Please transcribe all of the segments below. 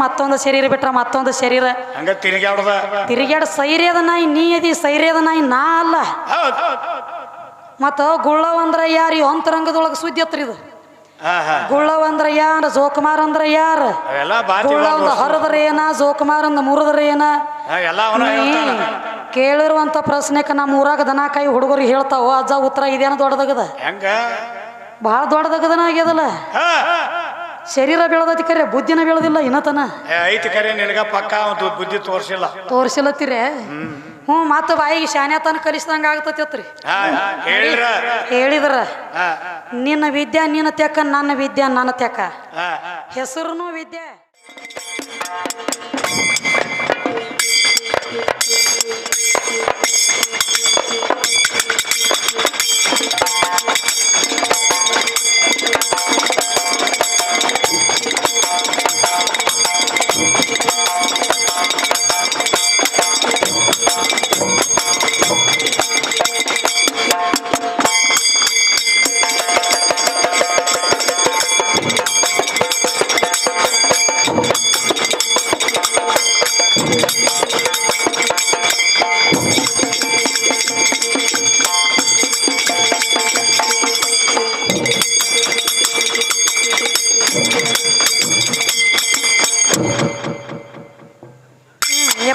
ಮತ್ತೊಂದು ಶರೀರ ಬಿಟ್ರ ಮತ್ತೊಂದು ಶರೀರ. ಹಂಗ ತಿರುಗಾಡ್ದ ತಿರುಗಾಡ ಸೈರ್ಯದ ನಾಯಿ ನೀ ಅದಿ ಸೈರ್ಯದ ನಾಯಿ ನಾ ಅಲ್ಲ. ಮತ್ತ ಮತ್ತ ಗುಳ್ಳವಂದ್ರ ಯಾರು ಈ ಅಂತರಂಗದೊಳಗೆ ಸುದ್ದಿ ಹತ್ರ ಇದು. ಗುಳ್ಳವ ಅಂದ್ರ ಗುಳ್ಳವಂದ್ರ ಯಾರ ಜೋಕುಮಾರ್ ಅಂದ್ರ ಯಾರ ಗುಳ್ಳವಂದ ಹರದ್ರ ಏನ ಜೋಕುಮಾರ್ ಅಂದ ಮುರದ್ರ ಏನ ಕೇಳಿರುವಂತ ಪ್ರಶ್ನೆಕ ನಮ್ಮ ಊರಾಗ ದನ ಕಾಯಿ ಹುಡುಗರು ಹೇಳ್ತಾವ ಅಜ್ಜ ಉತ್ತರ ಇದೇನ ದೊಡ್ಡದಾಗದ? ಬಹಳ ದೊಡ್ಡದಾಗದನ ಆಗ್ಯದಲ್ಲ? ಶರೀರ ಬೆಳೆದತಿ ಕರೆ ಬುದ್ಧಿನ ಬೆಳೆದಿಲ್ಲ ಇನ್ನತನ. ಐತಿ ಕರೆ ನಿನಗ ಪಕ್ಕ ಒಂದು ಬುದ್ಧಿ ತೋರಿಸಿಲ್ಲ. ತೋರಿಸಿಲತ್ತೀರಿ? ಹ್ಞೂ ಮತ್ತೆ ಬಾಯಿಗೆ ಶಾನ್ಯಾತನ ಕಲಿಸಿದಂಗ ಆಗ್ತತಿ ಹಾ ಹೇಳಿದ್ರ? ನಿನ್ನ ವಿದ್ಯಾ ನಿನ್ನ ತೆಕ್ಕ ನನ್ನ ವಿದ್ಯಾ ನನ್ನ ತೆಕ್ಕ ಹೆಸರುನು ವಿದ್ಯೆ.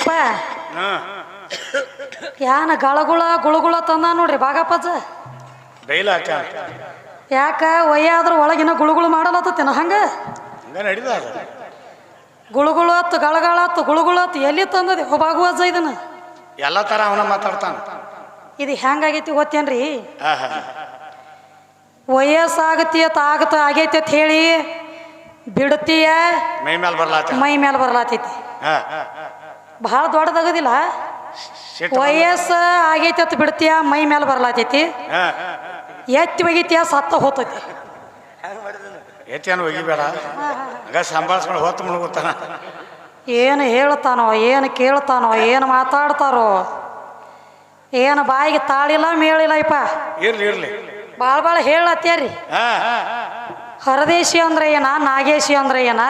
ಯಪ್ಪ ಹಾ ಯಾನ ಗಳಗುಳ ಗುಳುಗುಳ ತಂದ ನೋಡ್ರಿ ಬಾಗಪ್ಪಜ್ಜ. ಯಾಕ ವಯ್ಯಾದ್ರ ಒಳಗಿನ ಗುಳುಗುಳು ಮಾಡಲತ್ತೇನ ಹಂಗ? ಹಂಗ ನಡೀದ ಗುಳುಗುಳತ್ತು ಗುಳುಗುಳು ಹತ್ತು ಗಳಗಳ ಹತ್ತು ಗುಳುಗುಳು ಹತ್ತು ಎಲ್ಲಿ ತಂದದೆ? ಒಬ್ಬಾಗುವಜ್ಜ ಇದನ್ನ. ಎಲ್ಲ ತರ ಅವನ ಮಾತಾಡ್ತಾನ. ಇದು ಹೆಂಗಾಗೈತಿ ಗೊತ್ತೇನ್ರಿ? ವಯಸ್ಸಾಗತಿ ಅತ್ ಆಗೈತಿ ಅಂತ ಹೇಳಿ ಬಿಡ್ತೀಯ? ಮೈ ಮೇಲೆ ಬರ್ಲಾತ ಮೈ ಮೇಲೆ ಬರ್ಲಾತೈತಿ. ಭಾಳ ದೊಡ್ಡದಾಗದಿಲ್ಲ? ವಯಸ್ಸ ಆಗೈತಿ ಅಂತ ಬಿಡ್ತೀಯ? ಮೈ ಮೇಲೆ ಬರ್ಲಾತೈತಿ? ಎತ್ತಿ ಒಗಿತೀಯ? ಸತ್ತ ಹೋತೈತಿ. ಒಗಿಬೇಡ. ಹಂಗ ಸಂಭಾಳಿಸ್ಕೊಂಡು ಹೊತ್ತು ಮುಳುಗುತ್ತಾನ. ಏನು ಹೇಳ್ತಾನೋ ಏನು ಕೇಳ್ತಾನೋ ಏನು ಮಾತಾಡ್ತಾರೋ? ಏನು ಬಾಯಿಗೆ ತಾಳಿಲ್ಲ ಮೇಳಿಲ್ಲ ಇಪ್ಪ? ಇರ್ಲಿ ಇರ್ಲಿ. ಭಾಳ ಭಾಳ ಹೇಳತ್ತೇರಿ. ಹರದೇಶಿ ಅಂದ್ರೆ ಏನ ನಾಗೇಶಿ ಅಂದ್ರೆ ಏನ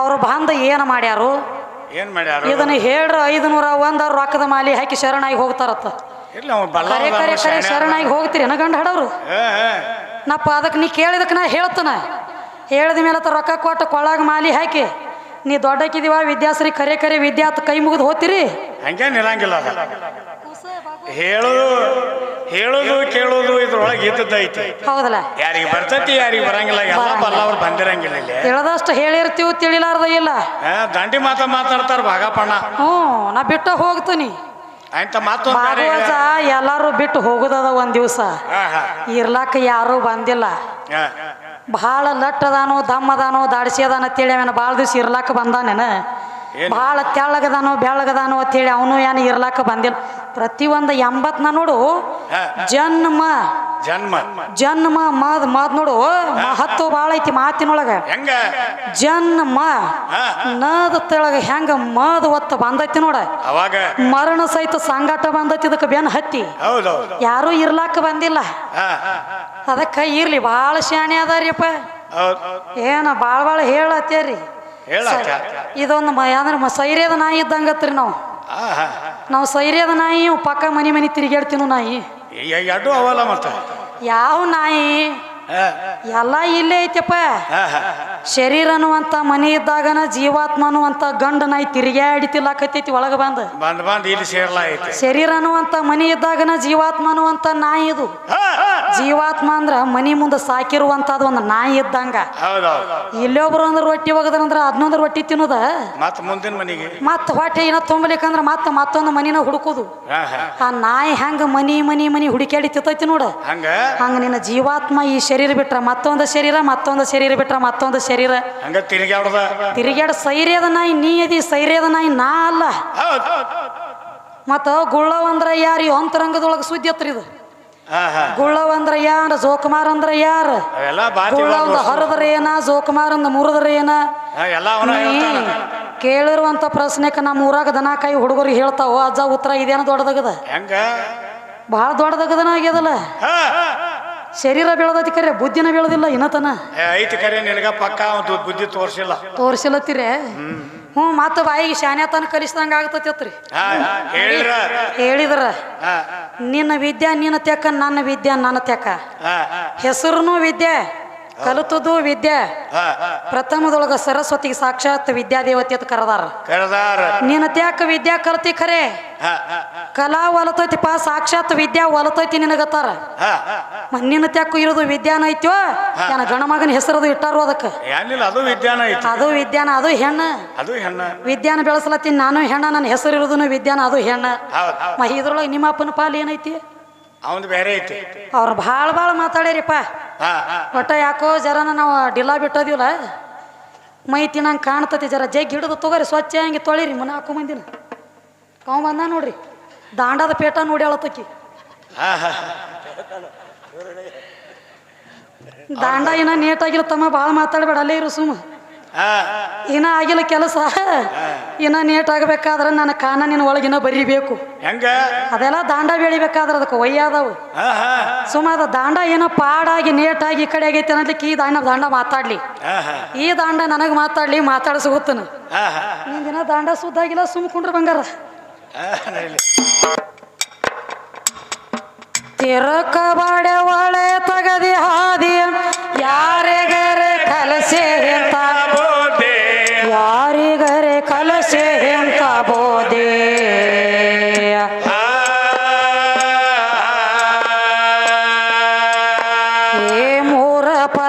ಅವರು ಅವ್ರು ಬಂದು ಏನು ಮಾಡ್ಯಾರು? ಏನ್ ಮಾಡ್ಯಾರ ಇದನ್ನ ಹೇಳ್ರ ಐದು ನೂರ ಒಂದ ರೊಕ್ಕದ ಮಾಲಿ ಹಾಕಿ ಶರಣಾಗಿ ಹೋಗ್ತಾರತ್ತ. ಇಲ್ಲ ಅವ ಬಲ್ಲ ಕರೆ ಕರೆ ಕರೆ ಶರಣಾಗಿ ಹೋಗ್ತೀರಿ ಏನ ಗಂಡ ಹಡವ್ರು ನಪ್ಪ ಅದಕ್ಕೆ ನೀ ಕೇಳಿದಕ್ಕೆ ನಾ ಹೇಳ್ತಾನ. ಹೇಳಿದ ಮೇಲೆ ರೊಕ್ಕ ಕೊಟ್ಟು ಕೊಳಾಗ ಮಾಲಿ ಹಾಕಿ ನೀ ದೊಡ್ಡಕ್ಕಿದೀವ ವಿದ್ಯಾಶ್ರೀ ಕರೆ ಕರೆ ವಿದ್ಯಾತ್ ಕೈ ಮುಗಿದು ಹೋಗ್ತೀರಿ? ಹಂಗೇನ್ ಇರಂಗಿಲ್ಲ ಹೇಳೋದು ಹೇಳೋದು ಕೇಳೋದು ಇದ್ರೊಳಗೆ ಇದ್ದದ್ದೈತಿ ಹೌದಲ್ಲ? ಯಾರಿಗೆ ಬರ್ತೈತಿ ಯಾರಿಗೆ ಬರಂಗಿಲ್ಲ ಎಲ್ಲ ಬಲ್ಲ ಅವ್ರು ಬಂದಿರಂಗಿಲ್ಲ ಇಲ್ಲಿ. ಹೇಳದಷ್ಟು ಹೇಳಿರ್ತೀವಿ ತಿಳಿಲಾರ್ದ ಇಲ್ಲ. ದಂಡಿ ಮಾತ ಮಾತಾಡ್ತಾರ ಭಾಗಪಣ್ಣ ಹ್ಞೂ ನಾ ಬಿಟ್ಟ ಹೋಗ್ತೀನಿ. ಅಂತ ಮಾತೊಂದು ಬೇರೆ ಭಾಗವತ ಎಲ್ಲಾರು ಬಿಟ್ಟು ಹೋಗುದದ ಒಂದ್ ದಿವಸ. ಹಾ ಇರ್ಲಾಕ ಯಾರೂ ಬಂದಿಲ್ಲ. ಹಾ. ಭಾಳ ಲಟ್ ಅದಾನೋ ದಮ್ ಅದಾನೋ ದಾಡ್ಸಿ ಅದಾನ ಅಂತೇಳಿ ಅವನ ಭಾಳ ದಿವ್ಸ ಇರ್ಲಾಕ ಬಂದಾನೇನ? ಭಾಳ ತೆಳ್ಳಗದಾನೋ ಬೆಳ್ಳಗದಾನೋ ಅಂತೇಳಿ ಅವನು ಏನು ಇರ್ಲಾಕ ಬಂದಿಲ್ಲ. ಪ್ರತಿಯೊಂದು ಎಂಬತ್ನ ನೋಡು ಜನ್ಮ. ಜನ್ಮ. ಜನ್ಮ ಮದ್ ಮದ್ ನೋಡು ಹತ್ತು ಭಾಳ ಐತಿ ಮಾತಿನೊಳಗ. ಹೆಂಗ? ಜನ್ಮ. ನದ ತೆಳಗ ಹೆಂಗ ಮದ್ ಒತ್ತ ಬಂದೈತಿ ನೋಡ. ಅವಾಗ? ಮರಣ ಸಹಿತ ಸಂಗಾಟ ಬಂದೈತಿ ಇದಕ್ಕೆ ಬೆನ್ ಹತ್ತಿ. ಯಾರು ಯಾರೂ ಇರ್ಲಾಕ ಬಂದಿಲ್ಲ. ಅದಕ್ಕ ಇರ್ಲಿ ಭಾಳ ಶಾಣೆ ಅದಾರಿಯಪ್ಪ. ಏನ ಭಾಳ ಭಾಳ ಹೇಳತ್ತೇರಿ. ಹೇಳಕ್ಕ. ಇದೊಂದು ಮ ಅಂದ್ರೆ ಸೈರ್ಯದ ನಾಯಿ ಇದ್ದಂಗತ್ರಿ ನಾವು. ನಾವು ಸೈರ್ಯದ ನಾಯಿ ಇವ್ ಪಕ್ಕ ಮನಿ ಮನಿ ತಿರುಗಾಡ್ತೀವಿ ನಾಯಿ. ಎರಡು ಅವಲ್ಲ ಮತ್ತ. ಯಾವ ನಾಯಿ? ಎಲ್ಲ ಇಲ್ಲೇ ಐತೆಪ್ಪ. ಶರೀರ ಅನ್ನುವಂತ ಮನಿ ಇದ್ದಾಗನ ಜೀವಾತ್ಮ ಅನ್ನುವಂಥ ಗಂಡ ನಾಯಿ ತಿರುಗಾಡಿ ಒಳಗ ಬಂದು. ಬಂದ್ ಬಂದ್ ಇಲ್ಲಿ ಸೇರ್ಲಾ ಐತಿ ಶರೀರ ಅನ್ನುವಂತ ಮನಿ ಇದ್ದಾಗನ ಜೀವಾತ್ಮ ಅನ್ನುವಂಥ ನಾಯಿ ಇದು. ಜೀವಾತ್ಮ ಅಂದ್ರ ಮನಿ ಮುಂದೆ ಸಾಕಿರುವಂಥದ್ದು ಒಂದು ನಾಯಿ ಇದ್ದಂಗ. ಇಲ್ಲೊಬ್ರು ಅಂದ್ರೆ ರೊಟ್ಟಿ ಹೋಗದ್ರಂದ್ರ ಅದನ್ನೊಂದು ರೊಟ್ಟಿ ತಿನ್ನೋದ? ಮತ್ತ ಮುಂದಿನ ಮನಿಗೆ. ಮತ್ತೆ ಹೊಟ್ಟೆ ಏನೋ ತುಂಬಲಿಕ್ಕಂದ್ರ ಮತ್ತೆ ಮತ್ತೊಂದು ಮನಿನ ಹುಡುಕುದು. ಆ ನಾಯಿ ಹೆಂಗ ಮನಿ ಮನಿ ಮನಿ ಹುಡುಕ್ಯಾಡಿ ತಿತ್ತೈತಿ ನೋಡ. ಹಂಗ? ನಿನ್ನ ಜೀವಾತ್ಮ ಈ ಶರೀರ ಬಿಟ್ರ ಮತ್ತೊಂದು ಶರೀರ ಮತ್ತೊಂದು ಶರೀರ ಬಿಟ್ರ ಮತ್ತೊಂದು ಶರೀರ. ತಿರುಗಾಡ ಸೈರ್ಯದ ನಾಯಿ ನೀ ಅದಿ ಸೈರ್ಯದ ನಾಯಿ ನಾ ಅಲ್ಲ. ಮತ್ತ ಗುಳ್ಳವಂದ್ರ ಯಾರಿ ಅಂತರಂಗದೊಳಗೆ ಸುದ್ದಿ ಹತ್ರ ಇದು. ಹಾ ಅಂದ್ರ ಗುಳ್ಳವಂದ್ರ ಯಾರ ಜೋಕುಮಾರ್ ಅಂದ್ರ ಯಾರ? ಅವೆಲ್ಲ ಬಾತಿ ಗುಳ್ಳವಂದ ಹರದ್ರ ಏನ ಜೋಕುಮಾರ್ ಅಂದ ಮುರಿದ್ರ ಏನ? ಹಾ, ಎಲ್ಲ ಅವನ ಹೇಳ್ತಾನ. ಕೇಳಿರುವಂತ ಪ್ರಶ್ನೆಕ ನಮ್ಮ ಊರಾಗ ದನ ಕೈ ಹುಡುಗರು ಹೇಳ್ತಾವ ಅಜ್ಜ ಉತ್ತರ ಇದೇನ ದೊಡ್ಡದಾಗದ? ಹೆಂಗ? ಭಾಳ ದೊಡ್ಡದಾಗದನ ಆಗ್ಯದಲ್ಲ? ಶರೀರ ಬೆಳದೈತಿ ಕರೆ ಬುದ್ಧಿನ ಬೆಳದಿಲ್ಲ ಇನ್ನತನ? ಐತಿ ಕರೆ ನಿನಗ ಪಕ್ಕ ಬುದ್ಧಿ ತೋರಿಸಿಲ್ಲ. ತೋರಿಸಿಲತ್ತೀರಿ? ಹ್ಞೂ ಮತ್ತು ಬಾಯಿಗೆ ಶಾನ್ಯಾತನ ಕಲಿಸ್ದಂಗೆ ಆಗ್ತೈತಿ ಹೇಳಿದ್ರ. ನಿನ್ನ ವಿದ್ಯಾ ನಿನ್ನ ತೆಕ್ಕ ನನ್ನ ವಿದ್ಯಾ ನನ್ನ ತೆಕ್ಕ ಹೆಸರುನು ವಿದ್ಯೆ ಕಲಿತದ್ದು ವಿದ್ಯೆ. ಪ್ರಥಮದೊಳಗ ಸರಸ್ವತಿಗೆ ಸಾಕ್ಷಾತ್ ವಿದ್ಯಾದೇವತೆ ಅಂತ ಕರೆದಾರ. ಕರೆದಾರ. ನಿನ್ನ ತ್ಯಾಕ ವಿದ್ಯಾ ಕಲ್ತಿ ಖರೆ. ಕಲಾ ಒಲತೈತಿ ಕಲಾ ಒಲತೈತಿಪ್ಪ ಸಾಕ್ಷಾತ್ ವಿದ್ಯಾ ಒಲತೈತಿ ನಿನಗತ್ತಾರ. ಹಾ ಮ- ನಿನ್ನ ತ್ಯಾಕು ಇರೋದು ವಿದ್ಯಾನ ಐತ್ಯೋ? ಏನ ಗಣಮಗನ ಹೆಸರದು ಇಟ್ಟಾರು ಅದಕ್ಕೆ? ಅದು ವಿದ್ಯಾನ ಅದು ವಿದ್ಯಾನ ಅದು ಹೆಣ್ಣ. ಅದು ಹೆಣ್ಣ. ವಿದ್ಯಾನ ಬೆಳೆಸ್ಲತ್ತೀನಿ ನಾನು ಹೆಣ್ಣ ನನ್ನ ಹೆಸರು ಇರೋದು ವಿದ್ಯಾನ ಅದು ಹೆಣ್ಣ. ಇದ್ರೊಳಗೆ ನಿಮ್ಮ ಅಪ್ಪನ ಪಾಲ್ ಏನೈತಿ? ಅವಂದು ಬೇರೆ ಐತಿ. ಅವ್ರು ಭಾಳ ಭಾಳ ಮಾತಾಡ್ಯಾರಿಪ್ಪ. ಒಟ್ಟ ಯಾಕೋ ಜರನ ನಾವು ಡಿಲ್ಲಾ ಬಿಟ್ಟೋದಿವಲ್ಲ ಮೈ ತಿನ್ನಂಗೆ ಕಾಣ್ತತಿ ಜರ ಜಗ್ಗಿ ಹಿಡಿದು ತಗೋರಿ ಸ್ವಚ್ಛ ಹಂಗೆ ತೊಳಿರಿ ಮನ ಹಾಕೋ ಮಂದಿನ. ಅವ ಬಂದ ನೋಡ್ರಿ ದಾಂಡದ ಪೇಟ ನೋಡಿ ಅಳತಕ್ಕಿ ದಾಂಡ ಏನ ನೇಟಾಗಿಲ್ಲ ತಮ್ಮ ಭಾಳ ಮಾತಾಡಬೇಡ ಅಲ್ಲೇ ಇರು ಸುಮ್ಮ. ಇನ್ನ ಆಗಿಲ್ಲ ಕೆಲಸ? ಇನ್ನ ನೇಟ್ ಆಗಬೇಕಾದ್ರೆ ನನ್ನ ನಿನ್ನ ಒಳಗಿನ ಬರಿಬೇಕು. ಹೆಂಗ? ಅದೆಲ್ಲ ದಾಂಡ ಬೆಳಿಬೇಕಾದ್ರೆ ಅದಕ್ಕೆ ಒಯ್ಯಾದವು. ಸುಮ್ಮ ಅದ ದಾಂಡ ಏನೋ ಪಾಡಾಗಿ ನೀಟಾಗಿ ಈ ಕಡೆ ಆಗೈತೆ ಅನ್ನೋದಕ್ಕೆ ಈ ದಾಂಡ ದಾಂಡ ಮಾತಾಡ್ಲಿ. ಈ ದಾಂಡ ನನಗೆ ಮಾತಾಡ್ಲಿ ಮಾತಾಡ್ಸ ಗೊತ್ತನು ಹಾ. ನಿನ್ ದಿನ ದಾಂಡ ಸುದ್ದಾಗಿಲ್ಲ ಸುಮ್ ಕುಂಡ್ರ ಬಂಗಾರ. ತಿರಕ ಬಾಡೆ ತಿರುಕಬಾಡೆ ಒಳೆ ತಗದಿ ಹಾದಿ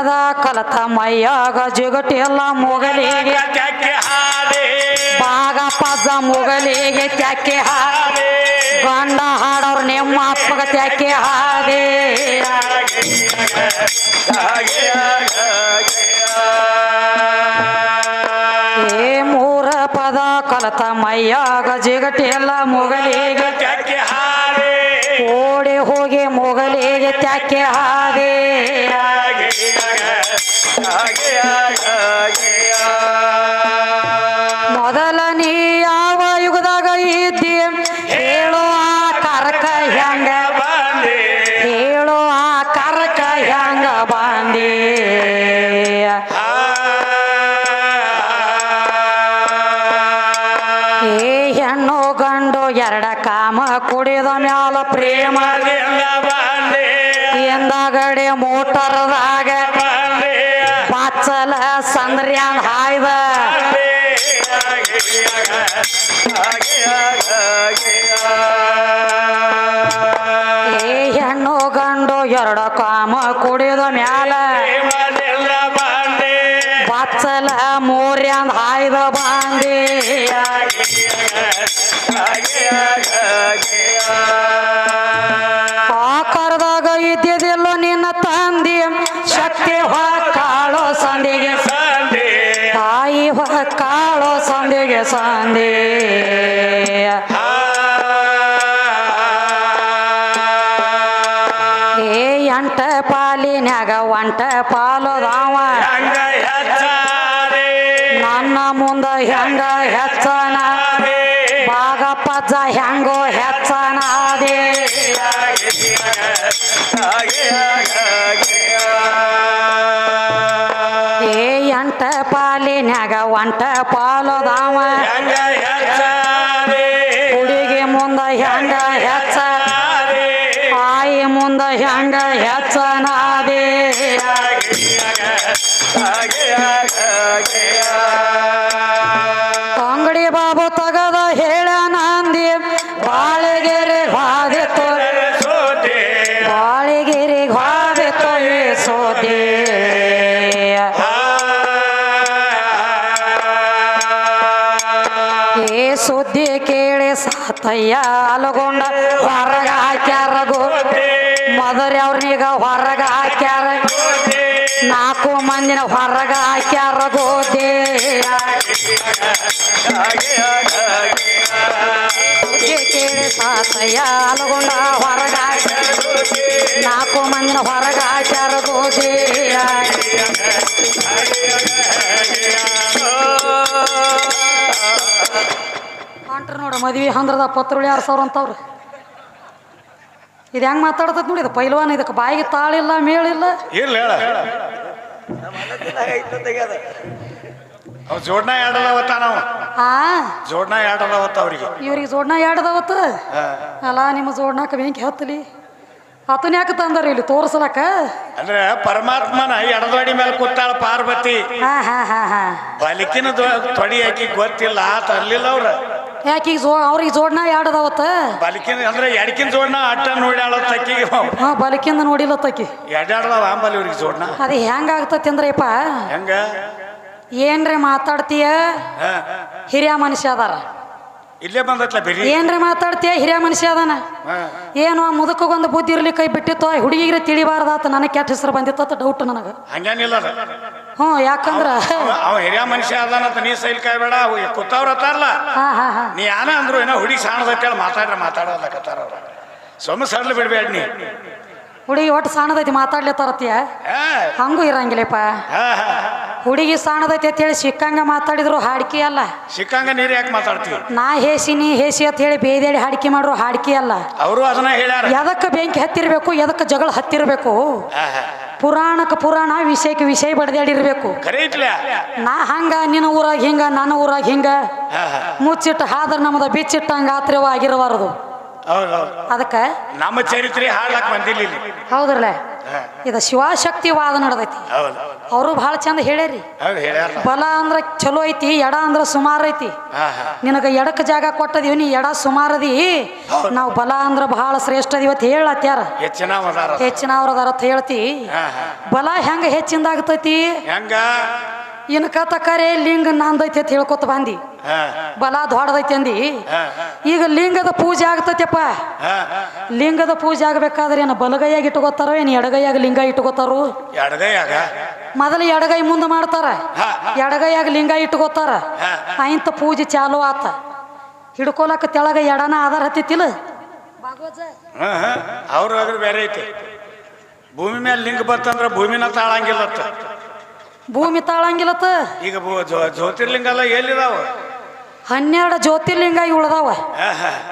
ಮೂರ ಪದ ಕಲತ ಮೈಯಾಗ ಜಿಗಟಿ ಎಲ್ಲ ಮೊಗಲಿಗೆ ತ್ಯಾಕೆ ಹಾಡೆ. ಬಾಗ ಪದ ಮೊಗಲಿಗೆ ತ್ಯಾಕೆ ಹಾದೆ ಗಂಡ ಹಾಡೋರು ನಿಮ್ಮ ಅಪ್ಪಗ ತ್ಯಾಕೆ ಹಾದೆ ಹಾಗೆ ಹಾಗೆ ಏ ಮೂರ ಪದ ಕಲತ ಮೈಯಾಗ ಜಿಗಟಿ ಎಲ್ಲ ಮೊಗಲಿಗೆ ತ್ಯಾಕೆ ಹಾಡೆ. ಓಡಿ ಹೋಗಿ ಮೊಗಲಿಗೆ ತ್ಯಾಕೆ ಹಾದೆ ಸಂದ್ರ್ಯಾಂಗ ಹಾಯ್ದ ಏ ಹೆಣ್ಣು ಗಂಡು ಎರಡು ಕಾಮ ಕುಡಿದ ಸಂದಿಗೆ ಸಾಂದೇ. ಏ ಎಂಟ ಪಾಲಿನ್ಯಾಗ ಒಂಟ ಪಾಲದಾವ. ನನ್ನ ಮುಂದ ಹೆಂಗ ಹೆಚ್ಚನ? ಬಾಗ ಪಜ್ಜ ಹೆಂಗೋ ಹೆಚ್ಚನ ಪಾಲಿನ್ಯಾಗ ಒಂಟ ಪಾಲದಾವ. ಹುಡುಗಿ ಮುಂದ ಹೆಂಗ ಹೆಚ್ಚ? ತಾಯಿ ಮುಂದ ಹೆಂಗ ಹೆಚ್ಚನ ಏ ಸುದ್ದಿ ಕೇಳಿ ಸಾತಯ್ಯ ಅಲಗೊಂಡ ಹೊರಗ ಹಾಕ್ಯಾರ ಮದರಿ ಅವ್ರನೀಗ ಹೊರಗ ಹಾಕ್ಯಾರ. ನಾಲ್ಕು ಮಂದಿನ ಹೊರಗ ಹಾಕ್ಯಾರ ಗೋದೇ ಕೇಳಿ ಸಾತಯ್ಯ ಅಲಗೊಂಡ ಹೊರಗ ನಾಲ್ಕು ಮಂದಿನ ಹೊರಗ ಹಾಕ್ಯಾರ ಗೋದೆ ಹೊಂಟ್ರ ನೋಡ ಮದ್ವಿ ಹಂದ್ರದ ಪತ್ರುಳಿ ಆರು ಸಾವಿರ ಅಂತವ್ರು. ಇದು ಹೆಂಗ್ ಮಾತಾಡ್ತದ ನೋಡಿ ಇದು ಪೈಲ್ವಾನ್ ಇದಕ್ಕೆ ಬಾಯಿಗೆ ತಾಳಿಲ್ಲ ಮೇಳಿಲ್ಲ. ಇಲ್ಲ ಹೇಳ. ಅವ್ ಜೋಡ್ನ ಎರಡದವತ್ತ ನಾವು? ಆ? ಜೋಡ್ನ ಎರಡದವತ್ತ ಅವ್ರಿಗೆ? ಇವ್ರಿಗೆ ಜೋಡ್ನ ಯಾಡದವತ್ತ? ಅಲ್ಲ ನಿಮ್ಮ ಜೋಡ್ನಾಕ ಬೆಂಕಿ ಹತ್ತಲಿ? ಆತನ ಯಾಕೆ ತಂದಾರ ಇಲ್ಲಿ? ತೋರಿಸ್ಲಕ್ಕ? ಅಂದ್ರೆ ಪರಮಾತ್ಮನ ಎಡದೊಡಿ ಮೇಲೆ ಕೂತಾಳ ಪಾರ್ವತಿ. ಹಾ ಹಾ ಹಾ ಹಾ. ಬಲಿಕಿನ ತೊಡಿ ಹಾಕಿ ಗೊತ್ತಿಲ್ಲ ತರ್ಲಿಲ್ಲ ಅವ್ರ. ಯಾಕೆ ಜೋ ಅವ್ರಿಗೆ ಜೋಡ್ನ ಯಾಡದವತ್ತ? ಬಲಿಕಿನ ಅಂದ್ರೆ ಎಡಕಿನ ಜೋಡ್ನ ಅಟ್ಟ ನೋಡ್ಯಾಳ ತಕ್ಕಿಗೆ ಹಾ ಬಲಕಿಂದ ನೋಡಿಲ್ಲ ತಕ್ಕಿ ಎಡ್ಯಾಡ್ದವ ಆಂಬಲ್ ಇವ್ರಿಗೆ ಜೋಡ್ನ. ಅದು ಹೆಂಗಾಗ್ತತಿ ಅಂದ್ರಪ್ಪ ಹೆಂಗ? ಏನ್ರಿ ಮಾತಾಡ್ತೀಯ. ಹಿರಿಯ ಮನುಷ್ಯ ಅದಾರ. ಇಲ್ಲೇ ಬಂದತ್ಲ ಬಿಡಿ ಏನ್ರಿ ಮಾತಾಡ್ತೀಯ? ಹಿರಿಯ ಮನುಷ್ಯ ಅದಾನ. ಹಾ. ಏನು ಆ ಮುದುಕಗೊಂದು ಬುದ್ಧಿ ಇರ್ಲಿ ಕೈ ಬಿಟ್ಟಿತ್ತು ಆ ಹುಡುಗಿಗೆ ತಿಳಿಬಾರ್ದಾತ ನನಗೆ ಕೆಟ್ಟ ಹೆಸರು ಬಂದಿತ್ತು ಡೌಟ್ ನನಗೆ. ಹಂಗೇನಿಲ್ಲ ಅದು. ಹ್ಞೂ ಯಾಕಂದ್ರ? ಅವ- ಅವ ಹಿರಿಯ ಮನುಷ್ಯ ಅದಾನಂತ ನೀ ಸೈಲ್ ಕಾಯ್ಬೇಡ ಅವು ಕೂತಾವ್ರ ಅತ್ತಾರಲ್ಲ. ಹಾ ಹಾ ಹಾ. ನೀ ಯಾನ ಅಂದ್ರು ಏನೋ ಹುಡುಗಿ ಸಾಣದತ್ತೇಳಿ ಮಾತಾಡ್ರೆ ಮಾತಾಡಲ್ಲ ಕತ್ತಾರ ಅವ್ರ. ಸೊಮ್ಮ ಸಡ್ಲು ಬಿಡ್ಬೇಡ ನೀ. ಹುಡುಗಿ ಒಟ್ಟು ಸಾಣದೈತಿ ಮಾತಾಡ್ಲತ್ತಾರತ್ತೀಯ? ಆ, ಹಂಗೂ ಇರಂಗಿಲ್ಲಪ್ಪ. ಆ, ಆ. ಹುಡುಗಿ ಸಾಣದೈತಿ ಅಂತೇಳಿ ಸಿಕ್ಕಂಗ ಮಾತಾಡಿದ್ರು ಹಾಡ್ಕಿ ಅಲ್ಲ. ಸಿಕ್ಕಂಗ ನೀರು ಯಾಕೆ ಮಾತಾಡ್ತೀವಿ? ನಾ ಹೇಸಿ ನೀ ಹೇಸಿ ಅಂತ ಹೇಳಿ ಬೇದೇಳಿ ಹಾಡಿಕೆ ಮಾಡ್ರು ಹಾಡ್ಕಿ ಅಲ್ಲ. ಅವರು ಅದನ್ನ ಹೇಳ್ಯಾರ. ಎದಕ್ಕೆ ಬೆಂಕಿ ಹತ್ತಿರಬೇಕು ಎದಕ್ಕೆ ಜಗಳ ಹತ್ತಿರಬೇಕು. ಪುರಾಣಕ್ಕೆ ಪುರಾಣ ವಿಷಯಕ್ಕೆ ವಿಷಯ ಬಡ್ದಾಡಿರ್ಬೇಕು. ನಾ ಹಂಗ ನಿನ್ನ ಊರಾಗ ಹಿಂಗ ನನ್ನ ಊರಾಗ ಹಿಂಗ. ಮುಚ್ಚಿಟ್ಟು ಹಾದ್ರ ನಮ್ಮದ ಬಿಚ್ಚಿಟ್ಟಂಗ ಆತ್ರವ ಆಗಿರಬಾರದು. ಅದಕ್ಕೆ ನಮ್ಮ ಚರಿತ್ರೆ ಹಾಡ್ಲಕ್ ಬಂದಿಲ್ಲ ಹೌದ್ರಲ್ಲ. ಇದು ಶಿವಶಕ್ತಿ ವಾದ ನಡೆದೈತಿ ಅವರು ಭಾಳ ಚಂದ ಹೇಳ್ಯಾರಿ. ಬಲ ಅಂದ್ರೆ ಚಲೋ ಐತಿ ಎಡ ಅಂದ್ರೆ ಸುಮಾರು ಐತಿ. ನಿನಗೆ ಎಡಕ್ಕೆ ಜಾಗ ಕೊಟ್ಟದಿವಿ ನೀ ಎಡ ಸುಮಾರದಿ. ನಾವು ಬಲ ಅಂದ್ರೆ ಬಹಳ ಶ್ರೇಷ್ಠ ಇವತ್ತು ಹೇಳತ್ಯಾರ. ಹೆಚ್ಚಿನ ಅವ್ರದಾರತ್ ಅರ್ಥ ಹೇಳ್ತಿ. ಬಲ ಹೆಂಗ ಹೆಚ್ಚಿಂದಾಗತೈತಿ? ಹೆಂಗ? ಇನ್ಕ ತಕರೆ ಲಿಂಗ ನಂದೈತಿ ಅಂತ ಹೇಳ್ಕೊತ ಬಂದಿ. ಬಲ ದೊಡ್ಡದೈತಿ ಅಂದಿ. ಈಗ ಲಿಂಗದ ಪೂಜೆ ಆಗ್ತೈತಪ್ಪ. ಹಾ. ಲಿಂಗದ ಪೂಜೆ ಆಗ್ಬೇಕಾದ್ರೆ ಏನ ಬಲಗೈಯಾಗಿ ಇಟ್ಕೋತಾರೋ ಏನು ಎಡಗೈಯಾಗ ಲಿಂಗ ಇಟ್ಕೋತಾರು? ಎಡಗೈಯಾಗ? ಮೊದಲು ಎಡಗೈ ಮುಂದೆ ಮಾಡ್ತಾರ. ಹಾ. ಎಡಗೈಯಾಗ ಲಿಂಗ ಇಟ್ಕೋತಾರ. ಅಂತ ಆಯ್ತ ಪೂಜೆ ಚಾಲು ಆತ. ಹಿಡ್ಕೊಲಕ್ಕ ತೆಳಗ ಎಡನ ಆಧಾರ ಹತ್ತಿತ್ತಿಲ್ಲ? ಹಾ, ಹಾ. ಅವ್ರ ಅದ್ರ ಬೇರೆ ಐತಿ. ಭೂಮಿ ಮೇಲೆ ಲಿಂಗ ಬರ್ತಂದ್ರ ಭೂಮಿನ ತಾಳಂಗಿಲ್ಲತ್ತ. ಭೂಮಿ ತಾಳಂಗಿಲ್ಲತ್ತ? ಈಗ ಜ್ಯೋತಿರ್ಲಿಂಗ ಎಲ್ಲ ಎಲ್ಲಿದಾವ? ಹನ್ನೆರಡು ಜ್ಯೋತಿರ್ಲಿಂಗ ಉಳ್ದಾವ.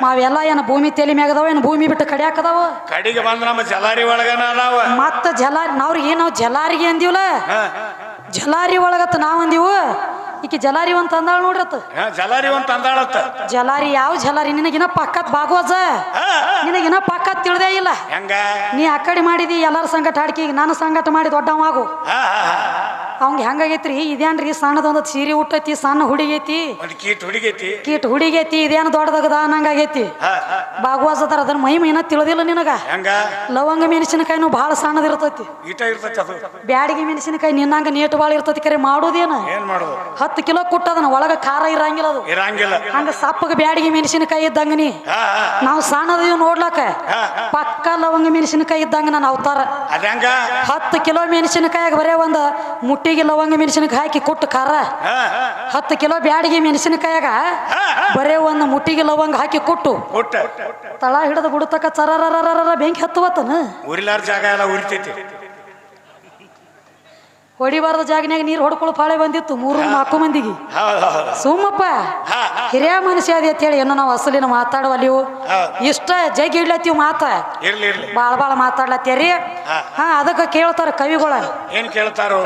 ಮಾವೆಲ್ಲ ಏನು ಭೂಮಿ ತೆಲಿ ಮ್ಯಾಗದಾವ ಏನು ಭೂಮಿ ಬಿಟ್ಟು ಕಡಿಯಾಕದಾವ ಕಡಿಗೆ ಬಂದ್ರ ನಮ್ಮ ಜಲಾರಿ ಒಳಗನ ಅದಾವ. ಮತ್ತ ಜಲಾರಿ ನಾವ್ರಿಗೆ ನಾವು ಜಲಾರಿಗೆ ಅಂದಿವಲ್ಲ? ಜಲಾರಿ ಒಳಗತ್ತ ನಾವ್ ಅಂದಿವು. ಈಕಿ ಜಲಾರಿ ಒಂದ್ ತಂದಾಳ ನೋಡ್ರತ್ತ ಹಾ, ಜಲಾರಿ ಒಂದ್ ತಂದಾಳತ್ತ ಜಲಾರಿ ಯಾವ ಜಲಾರಿ? ನಿನಗಿನ ಪಕ್ಕತ್ ಬಾಗೋಜ. ನಿನಗಿನ ಪಕ್ಕತ್ ತಿಳಿದೇ ಇಲ್ಲ. ಹೆಂಗ? ನೀ ಆ ಕಡೆ ಮಾಡಿದಿ ಎಲ್ಲರ ಸಂಗಟ ಹಾಡ್ಕಿ ನಾನು ಸಂಗಟ ಮಾಡಿ ದೊಡ್ಡವಾಗು. ಅವಂಗ ಹೆಂಗಾಗೈತ್ರಿ ಇದೇನ್ರಿ ಸಣ್ಣದೊಂದು ಸೀರೆ ಉಟ್ಟೈತಿ ಸಣ್ಣ ಹುಡುಗೈತಿ? ಒಂದ್ ಕೀಟ್ ಹುಡುಗೈತಿ. ಕೀಟ್ ಹುಡುಗೈತಿ ಇದೇನು ದೊಡ್ಡದಾಗದ ಅನ್ನಂಗಾಗೈತಿ? ಭಾಗವಾಸ ಅದರ ಭಾಗವಜ ಅದಾರ ಅದನ್ನ ಮೈ ಮೈನ ತಿಳಿದಿಲ್ಲ ನಿನಗ? ಹೆಂಗ? ಲವಂಗ ಮೆಣಸಿನಕಾಯಿನೂ ಭಾಳ ಸಣ್ಣದಿರ್ತೈತಿ ಈಟ ಇರ್ತೈತಿ ಅದು. ಬ್ಯಾಡಿಗೆ ಮೆಣಸಿನಕಾಯಿ ನಿನ್ನಂಗ ನೀಟ್ ಭಾಳ ಇರ್ತೈತಿ ಕರೆ ಮಾಡೋದೇನ? ಏನ್ ಮಾಡುದು? ಹತ್ತು ಕಿಲೋ ಕುಟ್ಟದನ ಒಳಗ ಖಾರ ಇರಂಗಿಲ್ಲ ಅದು. ಇರಂಗಿಲ್ಲ. ಹಂಗ ಸಪ್ಪಗ ಬ್ಯಾಡಿಗೆ ಮೆಣಸಿನಕಾಯಿ ಇದ್ದಂಗ ನೀ. ಹಾ, ಹಾ. ನಾವು ಸಣ್ಣದೀವಿ ನೋಡ್ಲಕ್ಕ. ಹಾ. ಪಕ್ಕ ಲವಂಗ ಮೆಣಸಿನಕಾಯಿ ಇದ್ದಂಗ ನಾನು ಅವತಾರ. ಅದ್ ಹೆಂಗ? ಹತ್ತು ಕಿಲೋ ಮೆಣಸಿನಕಾಯಿಗೆ ಬರೇ ಒಂದು ಮುಟ್ಟಿಗೆ ಲವಂಗ ಮೆಣಸಿನಕಾಯಿ ಹಾಕಿ ಕೊಟ್ಟು ಖಾರ. ಹತ್ತು ಕಿಲೋ ಬ್ಯಾಡಿಗೆ ಮೆಣಸಿನಕಾಯಾಗ. ಬರೇ ಒಂದು ಮುಟ್ಟಿಗೆ ಲವಂಗ ಹಾಕಿ ಕೊಟ್ಟು. ತಳ ಹಿಡಿದು ಬಿಡತಕ್ಕ ಚರರರರ ಬೆಂಕಿ ಹತ್ತುವತ್ತನ. ಉರಿಲಾರ ಜಾಗ ಎಲ್ಲ ಉರಿತೈತಿ. ಹೊಡಿಬಾರ್ದ ಜಾಗನ್ಯಾಗ ನೀರು ಹೊಡ್ಕೊಳ್ಳೋ ಪಾಳೆ ಬಂದಿತ್ತು ಮೂರು ನಾಲ್ಕು ಮಂದಿಗೆ. ಸುಮ್ಮಪ್ಪ. ಹಿರಿಯ ಮನುಷ್ಯ ಅಂತ ಹೇಳಿ ಏನೋ ನಾವು ಅಸಲಿನ ಮಾತಾಡುವಲ್ಲಿವು. ಇಷ್ಟ ಜಗ್ಗಿ ಇಡ್ಲತ್ತೀವಿ ಮಾತ. ಭಾಳ ಭಾಳ ಮಾತಾಡ್ಲತ್ತೀರಿ. ಹಾ ಅದಕ್ಕೆ ಕೇಳ್ತಾರ ಕವಿಗಳ. ಏನ್ ಕೇಳ್ತಾರೋ?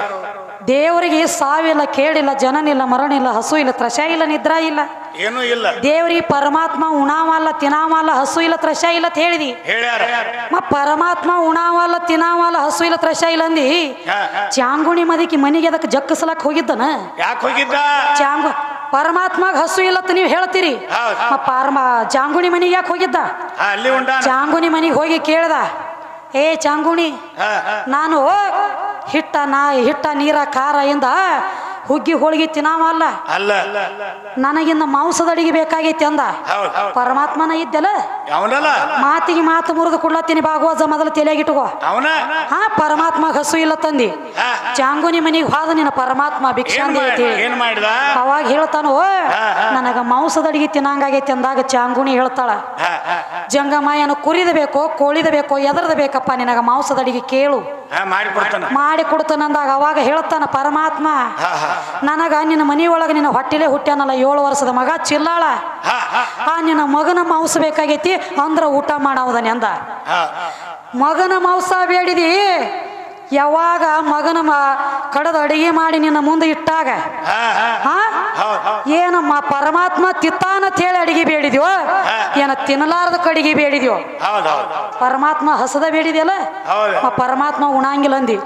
ದೇವರಿಗೆ ಸಾವಿಲ್ಲ ಕೇಳಿಲ್ಲ ಜನನಿಲ್ಲ ಮರಣಿಲ್ಲ ಹಸು ಇಲ್ಲ ತ್ರಶ ಇಲ್ಲ ನಿದ್ರ ಇಲ್ಲ. ಏನು ಇಲ್ಲ. ದೇವ್ರಿಗೆ ಪರಮಾತ್ಮ ಉಣಾವಲ್ಲ ತಿನ್ನಾವಲ್ಲ ಹಸು ಇಲ್ಲ ತ್ರಶ ಇಲ್ಲ ಅಂತ ಹೇಳಿದಿ. ಹೇಳ್ಯಾರ. ಮ ಪರಮಾತ್ಮ ಉಣಾವಲ್ಲ ತಿನಾವಲ್ಲ ಹಸು ಇಲ್ಲ ತ್ರಶ ಇಲ್ಲ ಅಂದಿ. ಚಾಂಗುಣಿ ಮದಿಕಿ ಮನಿಗೆ ಅದಕ್ಕೆ ಜಕ್ಕಸಲಕ್ ಹೋಗಿದ್ದನ? ಯಾಕೆ ಹೋಗಿದ್ದ? ಚಾಂಗು ಪರಮಾತ್ಮಾಗ ಹಸು ಇಲ್ಲತ್ತ ನೀವು ಹೇಳ್ತೀರಿ. ಮ ಪರಮ ಚಾಂಗುಣಿ ಮನೆಗೆ ಯಾಕೆ ಹೋಗಿದ್ದ? ಚಾಂಗುಣಿ ಅಲ್ಲಿ ಮನಿಗೆ ಹೋಗಿ ಕೇಳ್ದ. ಏ ಚಾಂಗುಣಿ. ನಾನು ಹಿಟ್ಟ ನಾ ಹಿಟ್ಟ ನೀರ ಖಾರ ಇಂದ ಹುಗ್ಗಿ ಹೋಳಿಗೆ ತಿನ್ನಾವಲ್ಲ ಅಲ್ಲ? ನನಗಿನ್ನ ಮಾಂಸದ ಅಡಿಗೆ ಬೇಕಾಗೈತಿ ಅಂದ. ಪರಮಾತ್ಮನ ಇದ್ದಲ್ಲ? ಮಾತಿಗೆ ಮಾತು ಮುರಿದು ಕೊಡ್ಲತ್ತೀನಿ ಭಾಗವತ ಮೊದಲು ತಲೆಯಾಗಿಟ್ಕೋ ಹಾ ಪರಮಾತ್ಮ ಹಸು ಇಲ್ಲ ತಂದಿ. ಚಾಂಗುನಿ ಮನಿಗೆ ಹೋದ ನಿನ್ನ ಪರಮಾತ್ಮ ಭಿಕ್ಷಾಂದಿ ಐತಿ. ಅವಾಗ ಹೇಳ್ತಾನೋ. ನನಗ ಮಾಂಸದ ಅಡಿಗೆ ತಿನ್ನಂಗಾಗೈತಿ ಅಂದಾಗ ಚಾಂಗುಣಿ ಹೇಳ್ತಾಳ. ಜಂಗಮಾಯನ ಕುರಿದ ಬೇಕೋ ಕೋಳಿದ ಬೇಕೋ ಎದರದ ಬೇಕಪ್ಪ ನಿನಗ ಮಾಂಸದ ಅಡಿಗೆ ಕೇಳು. ಮಾಡಿ ಕೊಡ್ತಾನ. ಮಾಡಿ ಕೊಡ್ತಾನಂದಾಗ ಅವಾಗ ಹೇಳ್ತಾನ ಪರಮಾತ್ಮ ನನಗ ನಿನ್ನ ಮನಿ ಒಳಗೆ ನಿನ್ನ ಹೊಟ್ಟಿಲೆ ಹುಟ್ಟ್ಯಾನಲ್ಲ ಏಳು ವರ್ಷದ ಮಗ ಚಿಲ್ಲಾಳ. ಆ ನಿನ್ನ ಮಗನ ಮಾಂಸ ಬೇಕಾಗೈತಿ ಅಂದ್ರ ಊಟ ಮಾಡವದನೆ ಅಂದ. ಮಗನ ಮಾಂಸ ಬೇಡಿದಿ ಯಾವಾಗ ಮಗನ ಕಡದ ಅಡಿಗೆ ಮಾಡಿ ನಿನ್ನ ಮುಂದೆ ಇಟ್ಟಾಗ ಹಾ? ಏನಮ್ಮ ಪರಮಾತ್ಮ ತಿತ್ತಾನ ಹೇಳಿ ಅಡಿಗೆ ಬೇಡಿದ್ಯೋ? ಏನ ತಿನ್ನಲಾರದ ಕಡಿಗೆ ಬೇಡಿದ್ಯೋ? ಪರಮಾತ್ಮ ಹಸದ ಬೇಡಿದ್ಯಲ್ಲ. ಪರಮಾತ್ಮ ಉಣಂಗಿಲ್ಲ ಅಂದಿ.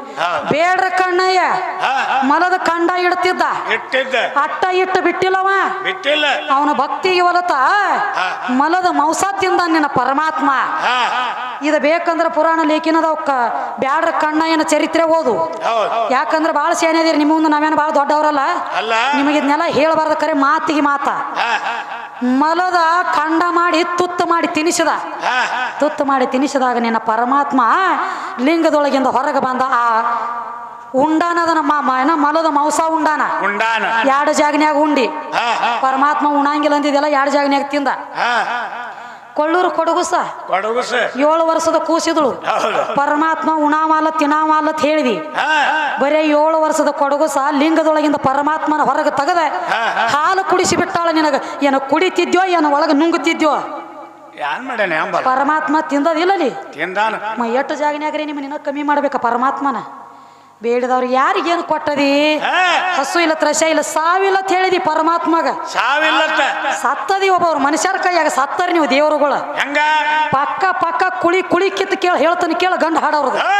ಬೇಡ್ರ ಕಣ್ಣಯ್ಯ ಮಲದ ಕಂಡ ಇಡ್ತಿದ್ದ. ಅಟ್ಟ ಇಟ್ಟು ಬಿಟ್ಟಿಲ್ಲವ? ಬಿಟ್ಟಿಲ್ಲ. ಅವನ ಭಕ್ತಿಗೆ ಹೊಲತ ಮಲದ ಮೌಸ ತಿಂದ ನಿನ್ನ ಪರಮಾತ್ಮ. ಇದು ಬೇಕಂದ್ರ ಪುರಾಣ ಲೇಖಿನದ ಬ್ಯಾಡ್ರ ಏನ ಚರಿತ್ರೆ ಓದು. ಯಾಕಂದ್ರೆ ಯಾಕಂದ್ರೆ ಸೇನೆ ಇದೀರಿ ನಿಮ್ಮ ಮುಂದೆ ನಾವೇನು ಭಾಳ ದೊಡ್ಡವರಲ್ಲ? ನಿಮಗೆ ಇದನ್ನೆಲ್ಲ ಹೇಳಬಾರ್ದ ಕರೆ ಮಾತಿಗೆ ಮಾತ. ಮಲದ ಕಂಡ ಮಾಡಿ ತುತ್ತು ಮಾಡಿ ತಿನಿಸಿದ. ತುತ್ತು ಮಾಡಿ ತಿನಿಸಿದಾಗ ನಿನ್ನ ಪರಮಾತ್ಮ ಲಿಂಗದೊಳಗಿಂದ ಹೊರಗೆ ಬಂದ ಆ ಉಂಡಾನದ ನಮ್ಮ ಮಲದ ಮಾಂಸ ಉಂಡಾನ. ಎರಡು ಜಾಗನ್ಯಾಗ ಉಂಡಿ. ಪರಮಾತ್ಮ ಉಣಾಂಗಿಲ್ಲ ಅಂದಿದ್ದೆಲ್ಲ ಎರಡು ಜಾಗನ್ಯಾಗ ತಿಂದ. ಕೊಳ್ಳೂರು ಕೊಡಗು ಕೊಡಗುಸ. ಏಳು ವರ್ಷದ ಕೂಸಿದಳು. ಪರಮಾತ್ಮ ಉಣಾಮಾಲ ತಿನಾಮಾಲತ್ ಹೇಳಿದಿ ಹಾ ಬರೇ ಏಳು ವರ್ಷದ ಕೊಡಗುಸ ಲಿಂಗದೊಳಗಿಂದ ಪರಮಾತ್ಮನ ಹೊರಗೆ ತೆಗದ. ಹಾಲು ಕುಡಿಸಿ ಬಿಟ್ಟಾಳ ನಿನಗ. ಏನ ಕುಡಿತಿದ್ಯೋ ಏನ ಒಳಗೆ ನುಂಗುತ್ತಿದ್ಯೋ ಪರಮಾತ್ಮ ತಿಂದದಿಲ್ಲಲಿ. ತಿಂದಾನ. ಮ ಎಷ್ಟು ಜಾಗನ್ಯಾಗ್ರಿ ನಿಮ್ಮ ನಿನ್ನ ಕಮ್ಮಿ ಮಾಡ್ಬೇಕ ಪರಮಾತ್ಮನ. ಬೇಡಿದವ್ರು ಯಾರಿಗೇನು ಕೊಟ್ಟದಿ? ಹಸು ಇಲ್ಲ ತ್ರಶ ಇಲ್ಲ ಸಾವಿಲ್ಲ ಅಂತ ಹೇಳಿದಿ ಪರಮಾತ್ಮಗ. ಸಾವಿಲ್ಲ ಸತ್ತದಿ ಒಬ್ಬವ್ರು ಮನುಷ್ಯರ ಕೈಯಾಗ ಸತ್ತರಿ ನೀವು ದೇವರುಗಳು. ಹೆಂಗ? ಪಕ್ಕ ಪಕ್ಕ ಕುಳಿ ಕುಳಿ ಕಿತ್ತು ಕೇಳ ಹೇಳ್ತಾನೆ ಕೇಳ ಗಂಡ ಹಾಡವ್ರದ್ದು ಹಾ!